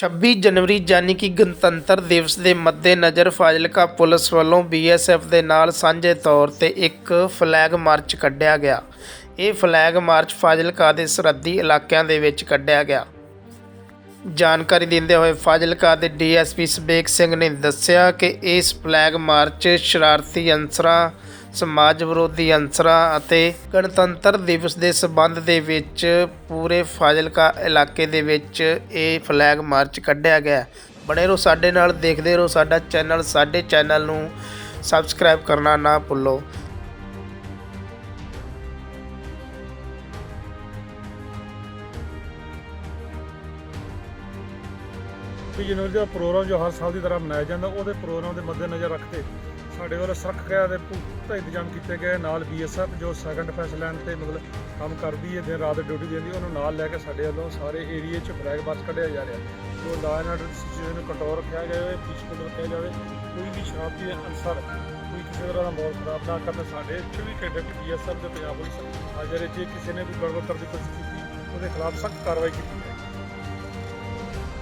26 ਜਨਵਰੀ ਯਾਨੀ ਕਿ ਗਣਤੰਤਰ ਦਿਵਸ ਦੇ ਮੱਦੇਨਜ਼ਰ ਫਾਜ਼ਿਲਕਾ ਪੁਲਿਸ ਵੱਲੋਂ ਬੀਐਸਐਫ ਦੇ ਨਾਲ ਸਾਂਝੇ ਤੌਰ ਤੇ ਇੱਕ ਫਲੈਗ ਮਾਰਚ ਕੱਢਿਆ ਗਿਆ। ਇਹ ਫਲੈਗ ਮਾਰਚ ਫਾਜ਼ਿਲਕਾ ਦੇ ਸਰਹੱਦੀ ਇਲਾਕਿਆਂ ਦੇ ਵਿੱਚ ਕੱਢਿਆ ਗਿਆ। ਜਾਣਕਾਰੀ ਦਿੰਦੇ ਹੋਏ ਫਾਜ਼ਿਲਕਾ ਦੇ ਡੀਐਸਪੀ ਸਬੇਕ ਸਿੰਘ ਨੇ ਦੱਸਿਆ ਕਿ ਇਸ ਫਲੈਗ ਮਾਰਚ ਸ਼ਰਾਰਤੀ ਅਨਸਰਾਂ, ਸਮਾਜ ਵਿਰੋਧੀ ਅਨਸਰਾਂ ਅਤੇ ਗਣਤੰਤਰ ਦਿਵਸ ਦੇ ਸਬੰਧ ਦੇ ਵਿੱਚ ਪੂਰੇ ਫਾਜ਼ਿਲਕਾ ਇਲਾਕੇ ਦੇ ਵਿੱਚ ਇਹ ਫਲੈਗ ਮਾਰਚ ਕੱਢਿਆ ਗਿਆ ਬਣੇ ਰਹੋ ਸਾਡੇ ਨਾਲ, ਦੇਖਦੇ ਰਹੋ ਸਾਡਾ ਚੈਨਲ, ਸਾਡੇ ਚੈਨਲ ਨੂੰ ਸਬਸਕ੍ਰਾਈਬ ਕਰਨਾ ਨਾ ਭੁੱਲੋ। ਵੀ ਜਨਵਰੀ ਦਾ ਪ੍ਰੋਗਰਾਮ ਜੋ ਹਰ ਸਾਲ ਦੀ ਤਰ੍ਹਾਂ ਮਨਾਇਆ ਜਾਂਦਾ, ਉਹਦੇ ਪ੍ਰੋਗਰਾਮ ਦੇ ਮੱਦੇਨਜ਼ਰ ਰੱਖਦੇ ਸਾਡੇ ਵੱਲੋਂ ਸੁਰੱਖਿਆ ਦੇ ਪੁਖਤਾ ਇੰਤਜ਼ਾਮ ਕੀਤੇ ਗਏ। ਨਾਲ ਬੀਐਸਐਫ ਜੋ ਸੈਕੰਡ ਡਿਫੈਂਸ ਲਾਈਨ ਤੇ ਮਤਲਬ ਕੰਮ ਕਰਦੀ ਹੈ, ਦਿਨ ਰਾਤ ਡਿਊਟੀ ਦਿੰਦੀ, ਉਹਨੂੰ ਨਾਲ ਲੈ ਕੇ ਸਾਡੇ ਵੱਲੋਂ ਸਾਰੇ ਏਰੀਏ 'ਚ ਫਲੈਗ ਮਾਰਚ ਕੱਢਿਆ ਜਾ ਰਿਹਾ। ਜੋ ਲਾਅ ਐਂਡ ਆਰਡਰ ਸਿਚੁਏਸ਼ਨ ਨੂੰ ਕੰਟਰੋਲ ਰੱਖਿਆ ਜਾਵੇ ਪੀਸਫੁਲ ਰੱਖਿਆ ਜਾਵੇ, ਕੋਈ ਵੀ ਸ਼ਰਾਬ ਸ਼ਰਾਰਤੀ ਅਨਸਰ, ਕੋਈ ਕਿਸੇ ਤਰ੍ਹਾਂ ਦਾ ਮਾਹੌਲ ਖਰਾਬ ਨਾ ਕਰਨ ਸਾਡੇ 24 ਘੰਟੇ ਬੀਐਸਐਫ ਤੇ ਪੰਜਾਬ ਪੁਲਿਸ ਹਾਜ਼ਰ ਹੈ। ਜੇ ਕਿਸੇ ਨੇ ਕੋਈ ਗੜਬੜ ਕਰਨ ਦੀ ਕੋਸ਼ਿਸ਼ ਕੀਤੀ, ਉਹਦੇ ਖਿਲਾਫ ਸਖਤ ਕਾਰਵਾਈ ਕੀਤੀ